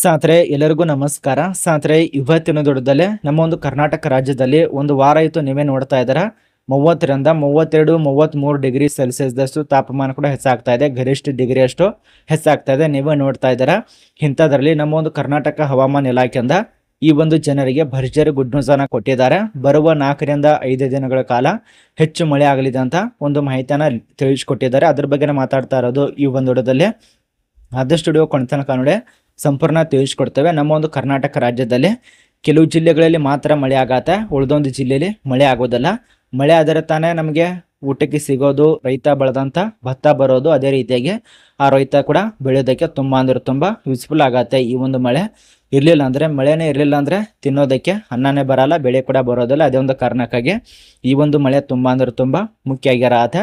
ಸಾತ್ರೆ ಎಲ್ಲರಿಗೂ ನಮಸ್ಕಾರ. ಸಾತ್ರೆ ಇವತ್ತಿನ ದೊಡ್ಡದಲ್ಲೇ ನಮ್ಮ ಒಂದು ಕರ್ನಾಟಕ ರಾಜ್ಯದಲ್ಲಿ ಒಂದು ವಾರ ಆಯಿತು ನೀವೇ ನೋಡ್ತಾ ಇದ್ದಾರೆ? ಮೂವತ್ತರಿಂದ ಮೂವತ್ತೆರಡು, ಮೂವತ್ತ್ಮೂರು ಡಿಗ್ರಿ ಸೆಲ್ಸಿಯಸ್ದಷ್ಟು ತಾಪಮಾನ ಕೂಡ ಹೆಚ್ಚಾಗ್ತಾ ಇದೆ. ಗರಿಷ್ಠ ಡಿಗ್ರಿ ಅಷ್ಟು ಹೆಚ್ಚಾಗ್ತಾ ಇದೆ. ನೀವೇ ನೋಡ್ತಾ ಇದ್ದೀರಾ? ಇಂಥದ್ರಲ್ಲಿ ನಮ್ಮ ಒಂದು ಕರ್ನಾಟಕ ಹವಾಮಾನ ಇಲಾಖೆಯಿಂದ ಈ ಒಂದು ಜನರಿಗೆ ಭರ್ಜರಿ ಗುಡ್ ನ್ಯೂಸ್ ಅನ್ನ ಕೊಟ್ಟಿದ್ದಾರೆ. ಬರುವ ನಾಲ್ಕರಿಂದ ಐದು ದಿನಗಳ ಕಾಲ ಹೆಚ್ಚು ಮಳೆ ಆಗಲಿದೆ ಅಂತ ಒಂದು ಮಾಹಿತಿಯನ್ನ ತಿಳಿಸ್ಕೊಟ್ಟಿದ್ದಾರೆ. ಅದ್ರ ಬಗ್ಗೆ ಮಾತಾಡ್ತಾ ಇರೋದು ಈ ಒಂದು ಆದಷ್ಟು ವಿಡಿಯೋ ಕೊನೆತನಕ ನೋಡಿ ಸಂಪೂರ್ಣ ತಿಳಿಸ್ಕೊಡ್ತೇವೆ. ನಮ್ಮ ಒಂದು ಕರ್ನಾಟಕ ರಾಜ್ಯದಲ್ಲಿ ಕೆಲವು ಜಿಲ್ಲೆಗಳಲ್ಲಿ ಮಾತ್ರ ಮಳೆ ಆಗತ್ತೆ ಉಳಿದೊಂದು ಜಿಲ್ಲೆಯಲ್ಲಿ ಮಳೆ ಆಗೋದಲ್ಲ. ಮಳೆ ಆದರೆ ತಾನೇ ನಮಗೆ ಊಟಕ್ಕೆ ಸಿಗೋದು, ರೈತ ಬೆಳೆದಂಥ ಭತ್ತ ಬರೋದು ಅದೇ ರೀತಿಯಾಗಿ ಆ ರೈತ ಕೂಡ ಬೆಳೆಯೋದಕ್ಕೆ ತುಂಬ ಅಂದ್ರೆ ತುಂಬ ಯೂಸ್ಫುಲ್ ಆಗತ್ತೆ ಈ ಒಂದು ಮಳೆ. ಇರಲಿಲ್ಲ ಅಂದರೆ, ಮಳೆನೇ ಇರಲಿಲ್ಲ ಅಂದರೆ ತಿನ್ನೋದಕ್ಕೆ ಅನ್ನನೇ ಬರಲ್ಲ, ಬೆಳೆ ಕೂಡ ಬರೋದಿಲ್ಲ. ಅದೇ ಒಂದು ಕಾರಣಕ್ಕಾಗಿ ಈ ಒಂದು ಮಳೆ ತುಂಬ ಅಂದ್ರೆ ತುಂಬ ಮುಖ್ಯ ಆಗಿರತ್ತೆ.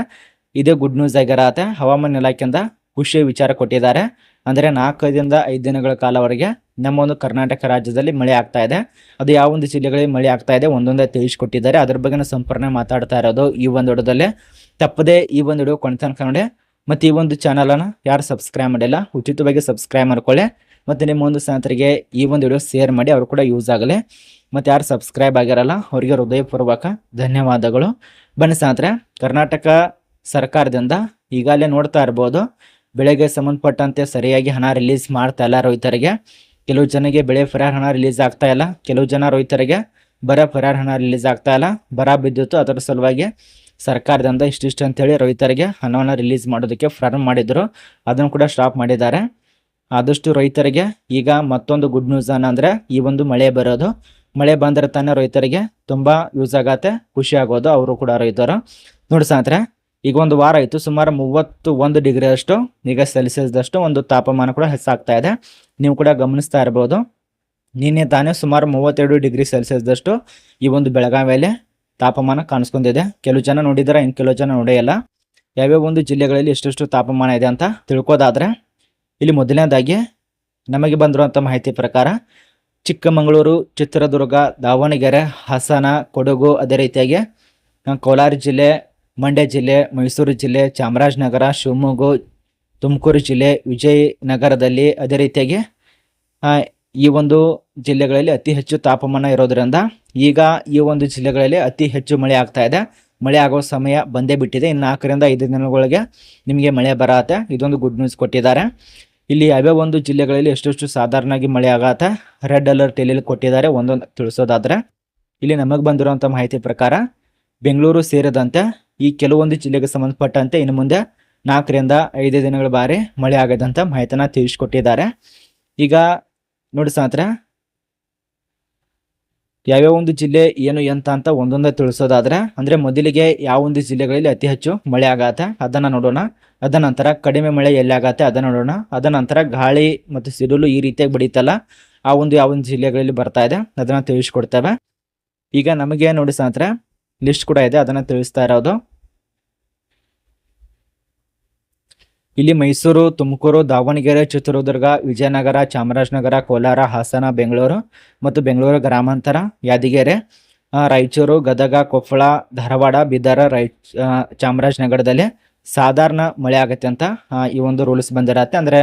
ಇದೇ ಗುಡ್ ನ್ಯೂಸ್ ಆಗಿರತ್ತೆ. ಹವಾಮಾನ ಇಲಾಖೆಯಿಂದ ಖುಷಿ ವಿಚಾರ ಕೊಟ್ಟಿದ್ದಾರೆ. ಅಂದರೆ ನಾಲ್ಕರಿಂದ ಐದು ದಿನಗಳ ಕಾಲವರೆಗೆ ನಮ್ಮ ಒಂದು ಕರ್ನಾಟಕ ರಾಜ್ಯದಲ್ಲಿ ಮಳೆ ಆಗ್ತಾ ಇದೆ. ಅದು ಯಾವ ಒಂದು ಜಿಲ್ಲೆಗಳಲ್ಲಿ ಮಳೆ ಆಗ್ತಾ ಇದೆ ಒಂದೊಂದೇ ತಿಳಿಸ್ಕೊಟ್ಟಿದ್ದಾರೆ. ಅದ್ರ ಬಗ್ಗೆ ಸಂಪೂರ್ಣ ಮಾತಾಡ್ತಾ ಇರೋದು ಈ ಒಂದು ವಿಡಿಯೋದಲ್ಲೇ. ತಪ್ಪದೇ ಈ ಒಂದು ವಿಡಿಯೋ ಕೊನೆತನಕ ನೋಡಿ. ಮತ್ತು ಈ ಒಂದು ಚಾನಲನ್ನು ಯಾರು ಸಬ್ಸ್ಕ್ರೈಬ್ ಮಾಡಿಲ್ಲ, ಉಚಿತವಾಗಿ ಸಬ್ಸ್ಕ್ರೈಬ್ ಮಾಡ್ಕೊಳ್ಳಿ. ಮತ್ತು ನಿಮ್ಮ ಒಂದು ಸ್ನೇಹಿತರಿಗೆ ಈ ಒಂದು ವಿಡಿಯೋ ಶೇರ್ ಮಾಡಿ, ಅವರು ಕೂಡ ಯೂಸ್ ಆಗಲಿ. ಮತ್ತು ಯಾರು ಸಬ್ಸ್ಕ್ರೈಬ್ ಆಗಿರಲ್ಲ, ಅವರಿಗೆ ಹೃದಯಪೂರ್ವಕ ಧನ್ಯವಾದಗಳು. ಬನ್ನಿ ಸ್ನೇಹಿತರೆ, ಕರ್ನಾಟಕ ಸರ್ಕಾರದಿಂದ ಈಗಾಗಲೇ ನೋಡ್ತಾ ಇರ್ಬೋದು ಬೆಳೆಗೆ ಸಂಬಂಧಪಟ್ಟಂತೆ ಸರಿಯಾಗಿ ಹಣ ರಿಲೀಸ್ ಮಾಡ್ತಾ ಇಲ್ಲ ರೈತರಿಗೆ. ಕೆಲವು ಜನಗೆ ಬೆಳೆ ಪರಿಹಾರ ಹಣ ರಿಲೀಸ್ ಆಗ್ತಾ ಇಲ್ಲ. ಕೆಲವು ಜನ ರೈತರಿಗೆ ಬರ ಪರಿಹಾರ ಹಣ ರಿಲೀಸ್ ಆಗ್ತಾ ಇಲ್ಲ. ಬರ ಬಿದ್ದಿತ್ತು. ಅದರ ಸಲುವಾಗಿ ಸರ್ಕಾರದಿಂದ ಇಷ್ಟಿಷ್ಟು ಅಂತೇಳಿ ರೈತರಿಗೆ ಹಣವನ್ನು ರಿಲೀಸ್ ಮಾಡೋದಕ್ಕೆ ಪ್ರಾರಂಭ ಮಾಡಿದ್ರು. ಅದನ್ನು ಕೂಡ ಸ್ಟಾಪ್ ಮಾಡಿದ್ದಾರೆ. ಆದಷ್ಟು ರೈತರಿಗೆ ಈಗ ಮತ್ತೊಂದು ಗುಡ್ ನ್ಯೂಸ್ ಏನಂದರೆ ಈ ಒಂದು ಮಳೆ ಬರೋದು. ಮಳೆ ಬಂದರೆ ತಾನೇ ರೈತರಿಗೆ ತುಂಬಾ ಯೂಸ್ ಆಗತ್ತೆ, ಖುಷಿ ಆಗೋದು. ಅವರು ಕೂಡ ರೈತರು. ನೋಡಿ ಸಾಂದ್ರೆ ಈಗ ಒಂದು ವಾರ ಆಯಿತು, ಸುಮಾರು ಮೂವತ್ತು ಒಂದು ಡಿಗ್ರಿ ಅಷ್ಟು ಈಗ ಸೆಲ್ಸಿಯಸ್ದಷ್ಟು ಒಂದು ತಾಪಮಾನ ಕೂಡ ಹೆಚ್ಚಾಗ್ತಾ ಇದೆ. ನೀವು ಕೂಡ ಗಮನಿಸ್ತಾ ಇರ್ಬೋದು. ನಿನ್ನೆ ತಾನೇ ಸುಮಾರು ಮೂವತ್ತೆರಡು ಡಿಗ್ರಿ ಸೆಲ್ಸಿಯಸ್ದಷ್ಟು ಈ ಒಂದು ಬೆಳಗಾವಿಯಲ್ಲಿ ತಾಪಮಾನ ಕಾಣಿಸ್ಕೊಂಡಿದೆ. ಕೆಲವು ಜನ ನೋಡಿದರೆ, ಇನ್ನು ಕೆಲವು ಜನ ನೋಡೆಯಲ್ಲ ಯಾವ್ಯಾವ ಒಂದು ಜಿಲ್ಲೆಗಳಲ್ಲಿ ಎಷ್ಟೆಷ್ಟು ತಾಪಮಾನ ಇದೆ ಅಂತ ತಿಳ್ಕೋದಾದ್ರೆ ಇಲ್ಲಿ ಮೊದಲನೇದಾಗಿ ನಮಗೆ ಬಂದಿರುವಂಥ ಮಾಹಿತಿ ಪ್ರಕಾರ ಚಿಕ್ಕಮಗಳೂರು, ಚಿತ್ರದುರ್ಗ, ದಾವಣಗೆರೆ, ಹಾಸನ, ಕೊಡಗು ಅದೇ ರೀತಿಯಾಗಿ ಕೋಲಾರ ಜಿಲ್ಲೆ ಮಂಡ್ಯ ಜಿಲ್ಲೆ, ಮೈಸೂರು ಜಿಲ್ಲೆ, ಚಾಮರಾಜನಗರ, ಶಿವಮೊಗ್ಗ, ತುಮಕೂರು ಜಿಲ್ಲೆ, ವಿಜಯನಗರದಲ್ಲಿ ಅದೇ ರೀತಿಯಾಗಿ ಈ ಒಂದು ಜಿಲ್ಲೆಗಳಲ್ಲಿ ಅತಿ ಹೆಚ್ಚು ತಾಪಮಾನ ಇರೋದ್ರಿಂದ ಈಗ ಈ ಒಂದು ಜಿಲ್ಲೆಗಳಲ್ಲಿ ಅತಿ ಹೆಚ್ಚು ಮಳೆ ಆಗ್ತಾ ಇದೆ. ಮಳೆ ಆಗೋ ಸಮಯ ಬಂದೇ ಬಿಟ್ಟಿದೆ. ಇನ್ನು ನಾಲ್ಕರಿಂದ ಐದು ದಿನಗಳಿಗೆ ನಿಮಗೆ ಮಳೆ ಬರತ್ತೆ. ಇದೊಂದು ಗುಡ್ ನ್ಯೂಸ್ ಕೊಟ್ಟಿದ್ದಾರೆ. ಇಲ್ಲಿ ಯಾವ್ಯಾವ ಒಂದು ಜಿಲ್ಲೆಗಳಲ್ಲಿ ಎಷ್ಟೆಷ್ಟು ಸಾಧಾರಣವಾಗಿ ಮಳೆ ಆಗತ್ತೆ? ರೆಡ್ ಅಲರ್ಟ್ ಎಲ್ಲಿ ಕೊಟ್ಟಿದ್ದಾರೆ? ಒಂದೊಂದು ತಿಳಿಸೋದಾದ್ರೆ, ಇಲ್ಲಿ ನಮಗೆ ಬಂದಿರುವಂಥ ಮಾಹಿತಿ ಪ್ರಕಾರ ಬೆಂಗಳೂರು ಸೇರಿದಂತೆ ಈ ಕೆಲವೊಂದು ಜಿಲ್ಲೆಗೆ ಸಂಬಂಧಪಟ್ಟಂತೆ ಇನ್ನು ಮುಂದೆ ನಾಲ್ಕರಿಂದ ಐದು ದಿನಗಳ ಬಾರಿ ಮಳೆ ಆಗದಂತ ಮಾಹಿತಿನ ತಿಳಿಸ್ಕೊಟ್ಟಿದ್ದಾರೆ. ಈಗ ನೋಡಿ ಸ್ನೇಹಿತರೆ, ಯಾವ್ಯಾವ ಒಂದು ಜಿಲ್ಲೆ ಏನು ಎಂತ ಅಂತ ಒಂದೊಂದೇ ತಿಳಿಸೋದಾದ್ರೆ, ಅಂದ್ರೆ ಮೊದಲಿಗೆ ಯಾವ ಒಂದು ಜಿಲ್ಲೆಗಳಲ್ಲಿ ಅತಿ ಹೆಚ್ಚು ಮಳೆ ಆಗತ್ತೆ ಅದನ್ನ ನೋಡೋಣ. ಅದ ನಂತರ ಕಡಿಮೆ ಮಳೆ ಎಲ್ಲಿ ಆಗತ್ತೆ ಅದನ್ನ ನೋಡೋಣ. ಅದ ನಂತರ ಗಾಳಿ ಮತ್ತು ಸಿಡಿಲು ಈ ರೀತಿಯಾಗಿ ಬಡೀತಲ್ಲ, ಆ ಒಂದು ಯಾವ ಒಂದು ಜಿಲ್ಲೆಗಳಲ್ಲಿ ಬರ್ತಾ ಇದೆ ಅದನ್ನ ತಿಳಿಸ್ಕೊಡ್ತೇವೆ. ಈಗ ನಮಗೆ ನೋಡಿ ಸ್ನೇಹಿತರೆ ಲಿಸ್ಟ್ ಕೂಡ ಇದೆ, ಅದನ್ನು ತಿಳಿಸ್ತಾ ಇರೋದು. ಇಲ್ಲಿ ಮೈಸೂರು, ತುಮಕೂರು, ದಾವಣಗೆರೆ, ಚಿತ್ರದುರ್ಗ, ವಿಜಯನಗರ, ಚಾಮರಾಜನಗರ, ಕೋಲಾರ, ಹಾಸನ, ಬೆಂಗಳೂರು ಮತ್ತು ಬೆಂಗಳೂರು ಗ್ರಾಮಾಂತರ, ಯಾದಗಿರಿ ರಾಯಚೂರು, ಗದಗ, ಕೊಪ್ಪಳ, ಧಾರವಾಡ, ಬಿದರ ರೈ ಚಾಮರಾಜನಗರದಲ್ಲಿ ಸಾಧಾರಣ ಮಳೆ ಆಗತ್ತೆ ಅಂತ ಈ ಒಂದು ರೂಲ್ಸ್ ಬಂದಿರತ್ತೆ. ಅಂದರೆ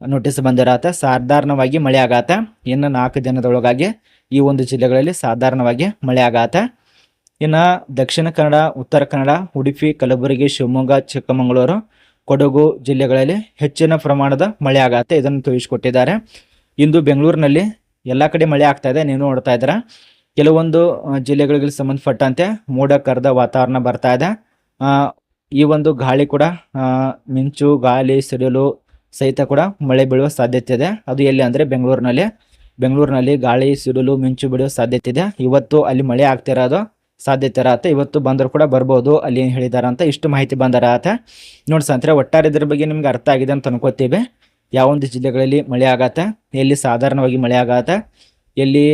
ನೋಟಿಸ್ ಬಂದಿರತ್ತೆ. ಸಾಧಾರಣವಾಗಿ ಮಳೆ ಆಗತ್ತೆ. ಇನ್ನು ನಾಲ್ಕು ದಿನದೊಳಗಾಗಿ ಈ ಒಂದು ಜಿಲ್ಲೆಗಳಲ್ಲಿ ಸಾಧಾರಣವಾಗಿ ಮಳೆ ಆಗತ್ತೆ. ಇನ್ನು ದಕ್ಷಿಣ ಕನ್ನಡ, ಉತ್ತರ ಕನ್ನಡ, ಉಡುಪಿ, ಕಲಬುರಗಿ, ಶಿವಮೊಗ್ಗ, ಚಿಕ್ಕಮಗಳೂರು, ಕೊಡಗು ಜಿಲ್ಲೆಗಳಲ್ಲಿ ಹೆಚ್ಚಿನ ಪ್ರಮಾಣದ ಮಳೆ ಆಗತ್ತೆ. ಇದನ್ನು ತೋರಿಸಿಕೊಟ್ಟಿದ್ದಾರೆ ಇಂದು ಬೆಂಗಳೂರಿನಲ್ಲಿ ಎಲ್ಲ ಕಡೆ ಮಳೆ ಆಗ್ತಾ ಇದೆ. ನೀವು ನೋಡ್ತಾ ಇದ್ದೀರಾ. ಕೆಲವೊಂದು ಜಿಲ್ಲೆಗಳಿಗೆ ಸಂಬಂಧಪಟ್ಟಂತೆ ಮೋಡ ಕರೆದ ವಾತಾವರಣ ಬರ್ತಾ ಇದೆ. ಈ ಒಂದು ಗಾಳಿ ಕೂಡ ಮಿಂಚು, ಗಾಳಿ ಸಿಡಿಲು ಸಹಿತ ಕೂಡ ಮಳೆ ಬೀಳುವ ಸಾಧ್ಯತೆ ಇದೆ. ಅದು ಎಲ್ಲಿ ಅಂದರೆ ಬೆಂಗಳೂರಿನಲ್ಲಿ. ಬೆಂಗಳೂರಿನಲ್ಲಿ ಗಾಳಿ ಸಿಡಿಲು ಮಿಂಚು ಬೀಳುವ ಸಾಧ್ಯತೆ ಇದೆ. ಇವತ್ತು ಅಲ್ಲಿ ಮಳೆ ಆಗ್ತಿರೋದು ಸಾಧ್ಯತೆ ಇರತ್ತೆ. ಇವತ್ತು ಬಂದರೂ ಕೂಡ ಬರ್ಬೋದು. ಅಲ್ಲಿ ಏನು ಹೇಳಿದಾರಂತ ಇಷ್ಟು ಮಾಹಿತಿ ಬಂದಿರತ್ತೆ ನೋಡಿ ಸಂತ್ರೆ ಒಟ್ಟಾರೆ ಇದ್ರ ಬಗ್ಗೆ ನಿಮ್ಗೆ ಅರ್ಥ ಆಗಿದೆ ಅಂತ ಅನ್ಕೋತೀವಿ. ಯಾವೊಂದು ಜಿಲ್ಲೆಗಳಲ್ಲಿ ಮಳೆ ಆಗತ್ತೆ. ಎಲ್ಲಿ ಸಾಧಾರಣವಾಗಿ ಮಳೆ ಆಗತ್ತೆ. ಎಲ್ಲಿ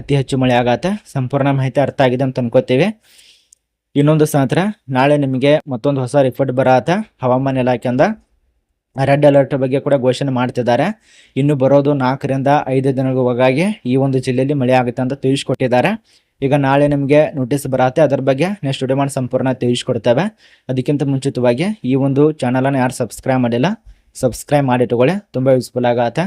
ಅತಿ ಹೆಚ್ಚು ಮಳೆ ಆಗತ್ತೆ. ಸಂಪೂರ್ಣ ಮಾಹಿತಿ ಅರ್ಥ ಆಗಿದೆ ಅಂತ ಅನ್ಕೋತೀವಿ. ಇನ್ನೊಂದು ಸಾಂತ್ರ ನಾಳೆ ನಿಮಗೆ ಮತ್ತೊಂದು ಹೊಸ ರಿಪೋರ್ಟ್ ಬರಾತ ಹವಾಮಾನ ಇಲಾಖೆಯಿಂದ ರೆಡ್ ಅಲರ್ಟ್ ಬಗ್ಗೆ ಕೂಡ ಘೋಷಣೆ ಮಾಡ್ತಿದ್ದಾರೆ. ಇನ್ನು ಬರೋದು ನಾಲ್ಕರಿಂದ ಐದು ದಿನಗಳೊಳಗಾಗಿ ಈ ಒಂದು ಜಿಲ್ಲೆಯಲ್ಲಿ ಮಳೆ ಆಗುತ್ತೆ ಅಂತ ತಿಳಿಸ್ಕೊಟ್ಟಿದ್ದಾರೆ. ಈಗ ನಾಳೆ ನಿಮಗೆ ನೋಟಿಸ್ ಬರತ್ತೆ. ಅದ್ರ ಬಗ್ಗೆ ನೆಕ್ಸ್ಟ್ ವಿಡಿಯೋ ಮಾಡಿ ಸಂಪೂರ್ಣ ತಿಳಿಸ್ಕೊಡ್ತೇವೆ. ಅದಕ್ಕಿಂತ ಮುಂಚಿತವಾಗಿ ಈ ಒಂದು ಚಾನಲನ್ನು ಯಾರು ಸಬ್ಸ್ಕ್ರೈಬ್ ಮಾಡಿಲ್ಲ ಸಬ್ಸ್ಕ್ರೈಬ್ ಮಾಡಿ ತುಂಬ ಯೂಸ್ಫುಲ್ ಆಗತ್ತೆ.